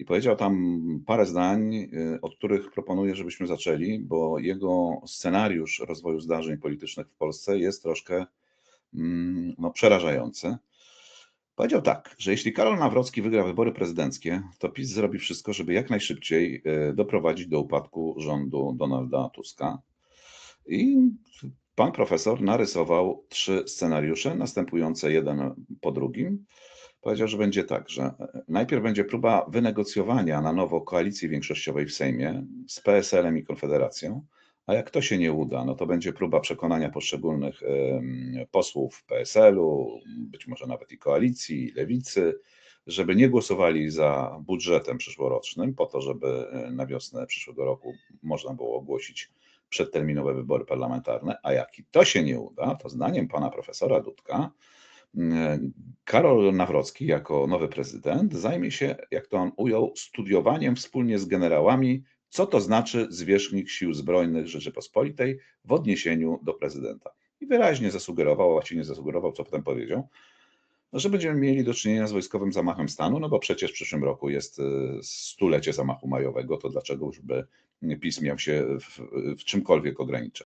i powiedział tam parę zdań, y, od których proponuję, żebyśmy zaczęli, bo jego scenariusz rozwoju zdarzeń politycznych w Polsce jest troszkę mm, no, przerażający. Powiedział tak, że jeśli Karol Nawrocki wygra wybory prezydenckie, to PiS zrobi wszystko, żeby jak najszybciej y, doprowadzić do upadku rządu Donalda Tuska. I pan profesor narysował trzy scenariusze, następujące jeden po drugim. Powiedział, że będzie tak, że e, najpierw będzie próba wynegocjowania na nowo koalicji większościowej w Sejmie z PSL-em i Konfederacją, a jak to się nie uda, no to będzie próba przekonania poszczególnych posłów PSL-u, być może nawet i koalicji, lewicy, żeby nie głosowali za budżetem przyszłorocznym, po to, żeby e, na wiosnę przyszłego roku można było ogłosić przedterminowe wybory parlamentarne, a jak i to się nie uda, to zdaniem pana profesora Dudka, Karol Nawrocki jako nowy prezydent zajmie się, jak to on ujął, studiowaniem wspólnie z generałami, co to znaczy zwierzchnik sił zbrojnych Rzeczypospolitej w odniesieniu do prezydenta. I wyraźnie zasugerował, a właściwie nie zasugerował, co potem powiedział, że będziemy mieli do czynienia z wojskowym zamachem stanu, no bo przecież w przyszłym roku jest y, stulecie zamachu majowego, to dlaczego już by PiS miał się w, w czymkolwiek ograniczać?